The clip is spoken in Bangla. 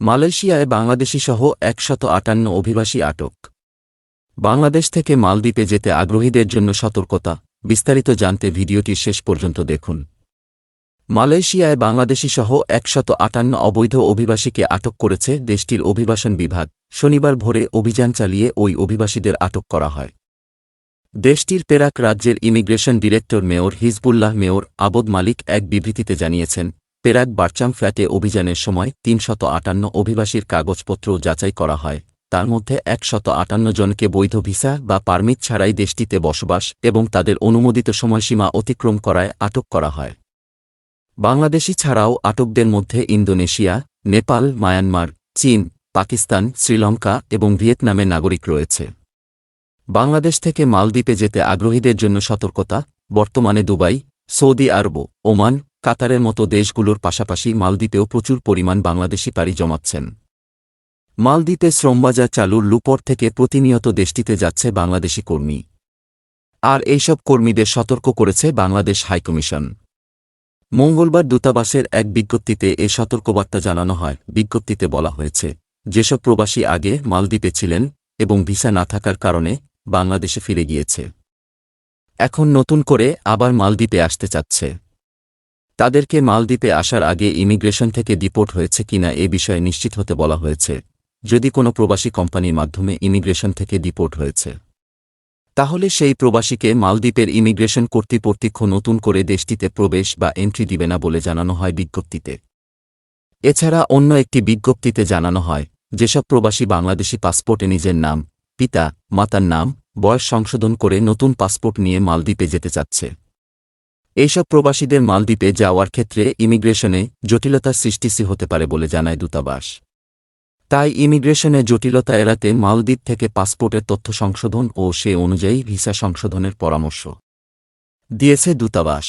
মালয়েশিয়ায় বাংলাদেশিসহ একশত আটান্ন অভিবাসী আটক। বাংলাদেশ থেকে মালদ্বীপে যেতে আগ্রহীদের জন্য সতর্কতা, বিস্তারিত জানতে ভিডিওটি শেষ পর্যন্ত দেখুন। মালয়েশিয়ায় বাংলাদেশিসহ একশত আটান্ন অবৈধ অভিবাসীকে আটক করেছে দেশটির অভিবাসন বিভাগ। শনিবার ভোরে অভিযান চালিয়ে ওই অভিবাসীদের আটক করা হয়। দেশটির পেরাক রাজ্যের immigration director mayor Hezbollah mayor আবদ মালিক এক বিবৃতিতে জানিয়েছেন পেরাক বারচাম ফ্ল্যাটে অভিযানের সময় তিনশত আটান্ন অভিবাসীর কাগজপত্র যাচাই করা হয়। তার মধ্যে একশত আটান্ন জনকে বৈধ ভিসা বা পারমিট ছাড়াই দেশটিতে বসবাস এবং তাদের অনুমোদিত সময়সীমা অতিক্রম করায় আটক করা হয়। বাংলাদেশি ছাড়াও আটকদের মধ্যে ইন্দোনেশিয়া, নেপাল, মায়ানমার, চীন, পাকিস্তান, শ্রীলঙ্কা এবং ভিয়েতনামের নাগরিক রয়েছে। বাংলাদেশ থেকে মালদ্বীপে যেতে আগ্রহীদের জন্য সতর্কতা, বর্তমানে দুবাই, সৌদি আরব, ওমান কাতারের মতো দেশগুলোর পাশাপাশি মালদ্বীপেও প্রচুর পরিমাণ বাংলাদেশি পাড়ি জমাচ্ছেন। মালদ্বীপে শ্রমবাজার চালুর লুপর থেকে প্রতিনিয়ত দেশটিতে যাচ্ছে বাংলাদেশি কর্মী। আর এইসব কর্মীদের সতর্ক করেছে বাংলাদেশ হাইকমিশন মঙ্গলবার দূতাবাসের এক বিজ্ঞপ্তিতে এ সতর্কবার্তা জানানো হয়। বিজ্ঞপ্তিতে বলা হয়েছে, যেসব প্রবাসী আগে মালদ্বীপে ছিলেন এবং ভিসা না থাকার কারণে বাংলাদেশে ফিরে গিয়েছে, এখন নতুন করে আবার মালদ্বীপে আসতে চাচ্ছে। তাদেরকে মালদ্বীপে আসার আগে ইমিগ্রেশন থেকে ডিপোর্ট হয়েছে কিনা এ বিষয়ে নিশ্চিত হতে বলা হয়েছে, যদি কোনো প্রবাসী কোম্পানির মাধ্যমে ইমিগ্রেশন থেকে ডিপোর্ট হয়েছে। তাহলে সেই প্রবাসীকে মালদ্বীপের ইমিগ্রেশন কর্তৃপক্ষ নতুন করে দেশটিতে প্রবেশ বা এন্ট্রি দিবে না বলে জানানো হয় বিজ্ঞপ্তিতে। এছাড়া অন্য একটি বিজ্ঞপ্তিতে জানানো হয়, যেসব প্রবাসী বাংলাদেশি পাসপোর্টে নিজের নাম, পিতা, মাতার নাম, বয়স সংশোধন করে নতুন পাসপোর্ট নিয়ে মালদ্বীপে যেতে চাচ্ছে। এইসব প্রবাসীদের মালদ্বীপে যাওয়ার ক্ষেত্রে ইমিগ্রেশনে জটিলতার সৃষ্টিসি হতে পারে বলে জানায় দূতাবাস। তাই ইমিগ্রেশনে জটিলতা এড়াতে মালদ্বীপ থেকে পাসপোর্টের তথ্য সংশোধন ও সে অনুযায়ী ভিসা সংশোধনের পরামর্শ দিয়েছে দূতাবাস।